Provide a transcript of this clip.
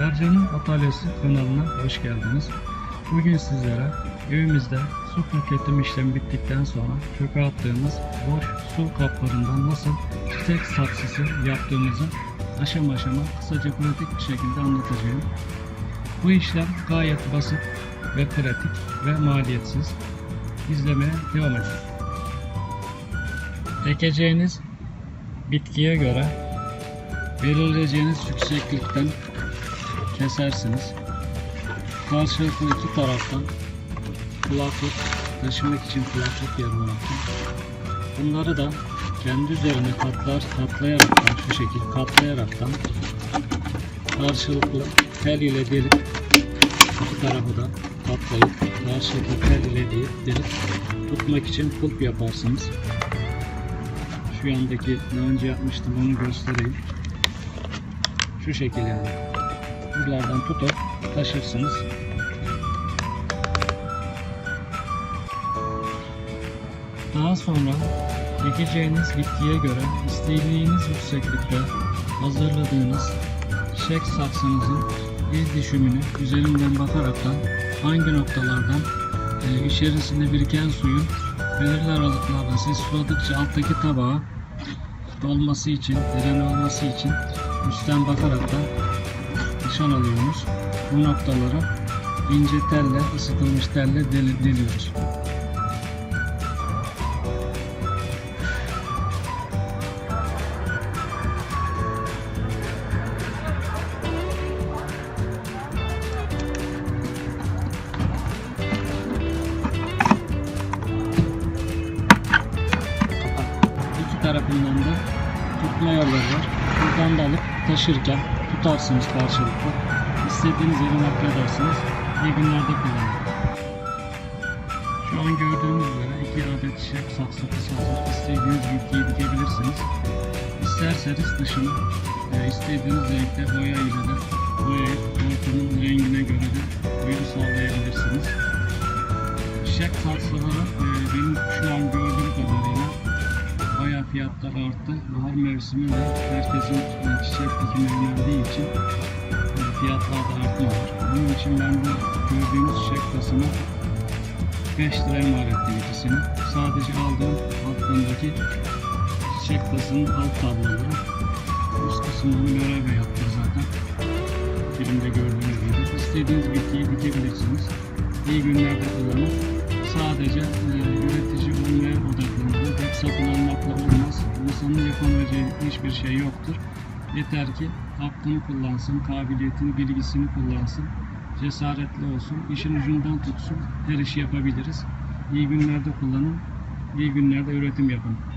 Ercan'ın Atölyesi kanalına hoş geldiniz. Bugün sizlere evimizde su paketimi işlemi bittikten sonra çöpe attığımız boş su kaplarından nasıl çiçek saksısı yaptığımızı aşama aşama kısaca pratik bir şekilde anlatacağım. Bu işlem gayet basit ve pratik ve maliyetsiz. İzlemeye devam edin. Ekeceğiniz bitkiye göre belirleyeceğiniz yükseklikten kesersiniz. Karşılıklı iki taraftan kulaklık taşımak için kulaklık yer bırakın. Bunları da kendi üzerine katlar katlayaraktan şu şekil katlayaraktan karşılıklı tel ile delip iki tarafı da katlayıp karşılıklı tel ile delip, delip tutmak için kulp yaparsınız. Şu yandaki daha önce yapmıştım onu göstereyim. Şu şekil yani. Buralardan tutup taşırsınız. Daha sonra ekeceğiniz bitkiye göre istediğiniz yükseklikte hazırladığınız çiçek saksınızın iz düşümünü üzerinden bakaraktan hangi noktalardan e, içerisinde biriken suyun belirli aralıklarla siz suladıkça alttaki tabağa dolması için, diren olması için üstten bakaraktan nişan alıyoruz. Bu noktaları ince telle, ısıtılmış telle deli, deliyoruz. İki tarafından da tutma yolları var. Buradan da alıp taşırken tutarsınız karşılıklı. İstediğiniz yere nakledersiniz. İyi günlerde kullanın. Şu an gördüğünüz üzere iki adet çiçek saksakısı hazır. İstediğiniz bitkiyi dikebilirsiniz. İsterseniz dışını e, istediğiniz renkte boya ile de boyayıp ortamın rengine bayağı fiyatlar arttı. Bahar mevsimi ve herkesin e, çiçek dikimi önerdiği için e, fiyatlar da artıyorlar. Bunun için ben bu gördüğünüz çiçek tasını 5 liraya mal ettim ikisini. Sadece aldığım altındaki çiçek tasının alt tabloları. Üst kısımlarını beraber yaptım zaten. Filmde gördüğünüz gibi. İstediğiniz bitkiyi dikebilirsiniz. İyi günlerde kullanın. Sadece e, üretici olmaya odaklanın. Hep olmaz. İnsanın yapamayeceği hiçbir şey yoktur. Yeter ki aklını kullansın, kabiliyetini, bilgisini kullansın. Cesaretli olsun, işin ucundan tutsun. Her işi yapabiliriz. İyi günlerde kullanın, iyi günlerde üretim yapın.